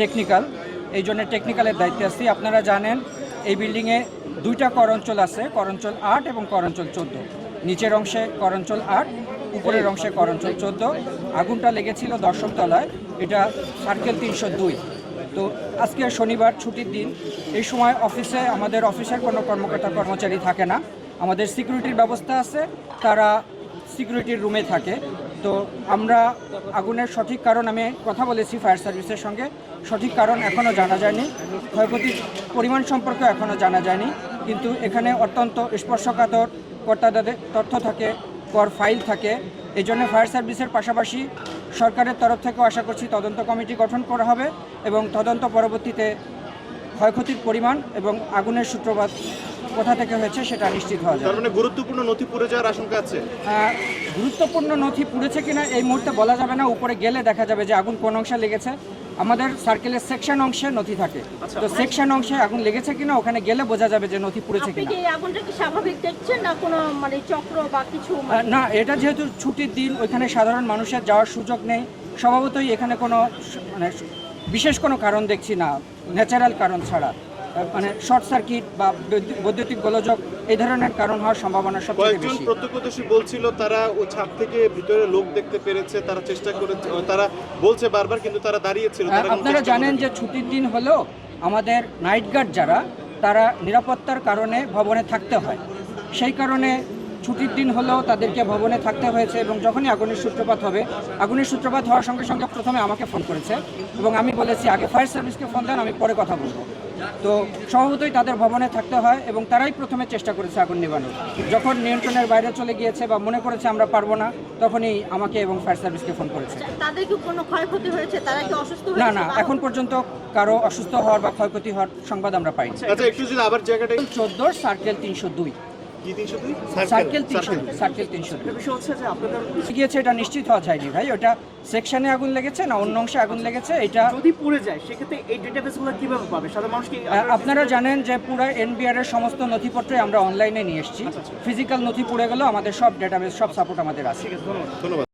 Technical এই জন্য টেকনিক্যালের দায়িত্বে আছি। আপনারা জানেন, এই বিল্ডিংয়ে দুইটা কর অঞ্চল আছে, করঞ্চল আট এবং করঞ্চল চোদ্দ। নিচের অংশে কর অঞ্চল আট, উপরের অংশে করঞ্চল চোদ্দ। আগুনটা লেগেছিল দশম তলায়, এটা সার্কেল তিনশো দুই। তো আজকে শনিবার, ছুটির দিন। এই সময় অফিসে আমাদের অফিসের কোনো কর্মকর্তা, কর্মচারী থাকে না। আমাদের সিকিউরিটির ব্যবস্থা আছে, তারা সিকিউরিটির রুমে থাকে। তো আমরা আগুনের সঠিক কারণ আমি কথা বলেছি ফায়ার সার্ভিসের সঙ্গে। সঠিক কারণ এখনও জানা যায়নি। ক্ষয়ক্ষতির পরিমাণ সম্পর্কে এখনও জানা যায়নি। কিন্তু এখানে অত্যন্ত স্পর্শকাতর কর্তাদের তথ্য থাকে, কর ফাইল থাকে। এই জন্য ফায়ার সার্ভিসের পাশাপাশি সরকারের তরফ থেকেও আশা করছি তদন্ত কমিটি গঠন করা হবে এবং তদন্ত পরবর্তীতে ক্ষয়ক্ষতির পরিমাণ এবং আগুনের সূত্রপাত কোথা থেকে হয়েছে সেটা নিশ্চিত হওয়া তার মানে গুরুত্বপূর্ণ নথি পুড়ে যাওয়ার আশঙ্কা আছে? গুরুত্বপূর্ণ নথি পুড়েছে কিনা এই মুহূর্তে বলা যাবে না। উপরে গেলে দেখা যাবে যে আগুন কোন অংশে লেগেছে। আমাদের সার্কেলের সেকশন অংশে নথি থাকে। তো সেকশন অংশে আগুন লেগেছে কিনা ওখানে গেলে বোঝা যাবে যে নথি পুড়েছে আপনি কিনা। আগুনটা কি স্বাভাবিক দেখছেন না কোনো মানে চক্র বা কিছু? না এটা যেহেতু ছুটির দিন ওইখানে সাধারণ মানুষের যাওয়ার সুযোগ নেই। স্বভাবতই এখানে কোনো মানে বিশেষ কোনো কারণ দেখছি না। ন্যাচারাল কারণ ছাড়া। মানে শর্ট সার্কিট বা বৈদ্যুতিক গোলযোগ এই ধরনের কারণ হওয়ার সম্ভাবনা সবথেকে কয়েকজন প্রত্যক্ষদর্শী বলছিল তারা ও ছাদ থেকে ভিতরে লোক দেখতে পেরেছে তারা চেষ্টা করেছে তারা বলছে বারবার কিন্তু তারা দাঁড়িয়েছিল আপনারা জানেন যে ছুটির দিন হলেও আমাদের নাইট গার্ড যারা তারা নিরাপত্তার কারণে ভবনে থাকতে হয়। সেই কারণে ছুটির দিন হলেও তাদেরকে ভবনে থাকতে হয়েছে এবং যখনই আগুনের সূত্রপাত হবে আগুনের সূত্রপাত হওয়ার সঙ্গে সঙ্গে প্রথমে আমাকে ফোন করেছে এবং আমি বলেছি আগে ফায়ার সার্ভিসকে ফোন দেন আমি পরে কথা বলব। তো স্বভাবতই তাদের ভবনে থাকতে হয় এবং তারাই প্রথমে চেষ্টা করেছে আগুন নেভানোর। যখন নিয়ন্ত্রণের বাইরে চলে গিয়েছে বা মনে করেছে আমরা পারব না তখনই আমাকে এবং ফায়ার সার্ভিসকে ফোন করেছে। তাদের কি কোনো ক্ষয়ক্ষতি হয়েছে? তারা কি অসুস্থ না না এখন পর্যন্ত কারও অসুস্থ হওয়ার বা ক্ষয়ক্ষতি হওয়ার সংবাদ আমরা পাইনি। আচ্ছা একটু যদি আবার জায়গাটা চোদ্দ সার্কেল তিনশো তিনশো দুই। সার্কেল তিনশো সার্কেল তিনশো দুই গিয়েছে এটা নিশ্চিত হওয়া যায়নি ভাই। ওটা সেকশনে আগুন লেগেছে না অন্য অংশে আগুন লেগেছে? এটা যদি পুড়ে যায় সেক্ষেত্রে এই ডেটাবেসগুলো কীভাবে পাবে? সাধারণ মানুষ আপনারা জানেন যে পুরো এনবিআর এর সমস্ত নথিপত্র আমরা অনলাইনে নিয়ে এসেছি। ফিজিক্যাল নথি পুড়ে গেলেও আমাদের সব ডেটাবেস সব সাপোর্ট আমাদের আছে ধন্যবাদ।